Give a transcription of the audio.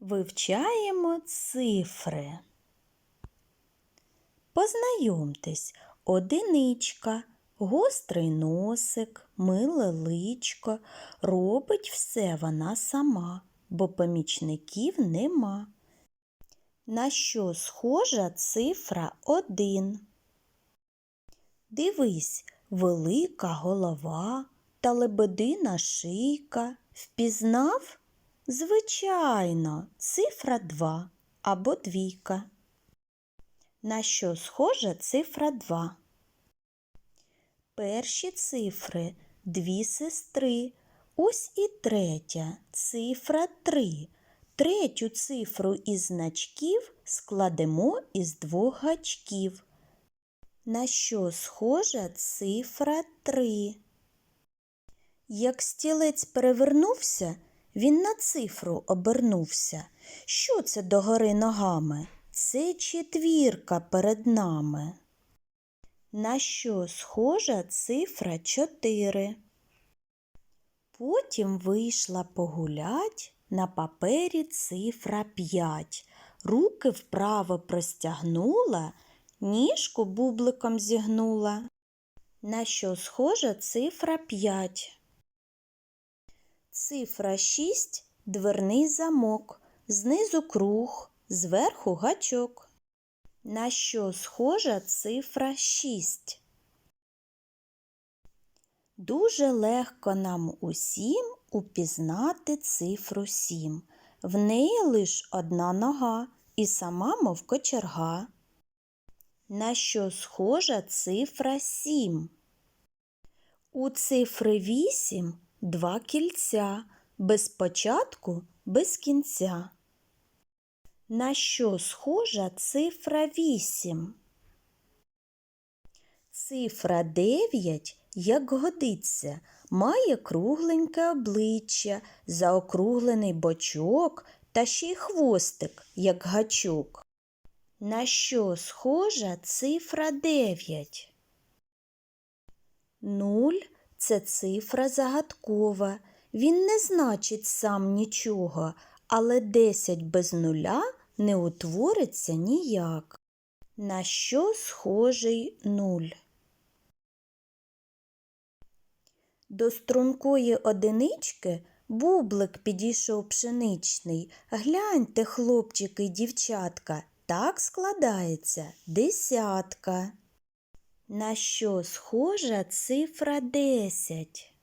Вивчаємо цифри. Познайомтесь, одиничка, гострий носик, миле личко. Робить все вона сама, бо помічників нема. На що схожа цифра один? Дивись, велика голова та лебедина шийка. Впізнав? Звичайно, цифра 2 або двійка. На що схожа цифра 2? Перші цифри дві сестри. Ось і третя цифра 3. Третю цифру із значків складемо із двох гачків. На що схожа цифра 3? Як стілець перевернувся, він на цифру обернувся. Що це догори ногами? Це четвірка перед нами. На що схожа цифра 4? Потім вийшла погулять на папері цифра 5. Руки вправо простягнула, ніжку бубликом зігнула. На що схожа цифра 5? Цифра 6 – дверний замок, знизу круг, зверху гачок. На що схожа цифра 6? Дуже легко нам усім упізнати цифру 7. В неї лиш одна нога і сама мов кочерга. На що схожа цифра 7? У цифри 8 два кільця, без початку, без кінця. На що схожа цифра 8? Цифра 9, як годиться, має кругленьке обличчя, заокруглений бочок та ще й хвостик, як гачок. На що схожа цифра 9? Нуль – це цифра загадкова. Він не значить сам нічого, але 10 без нуля не утвориться ніяк. На що схожий нуль? До стрункої одинички бублик підійшов пшеничний. Гляньте, хлопчики й дівчатка, так складається десятка. На що схожа цифра 10?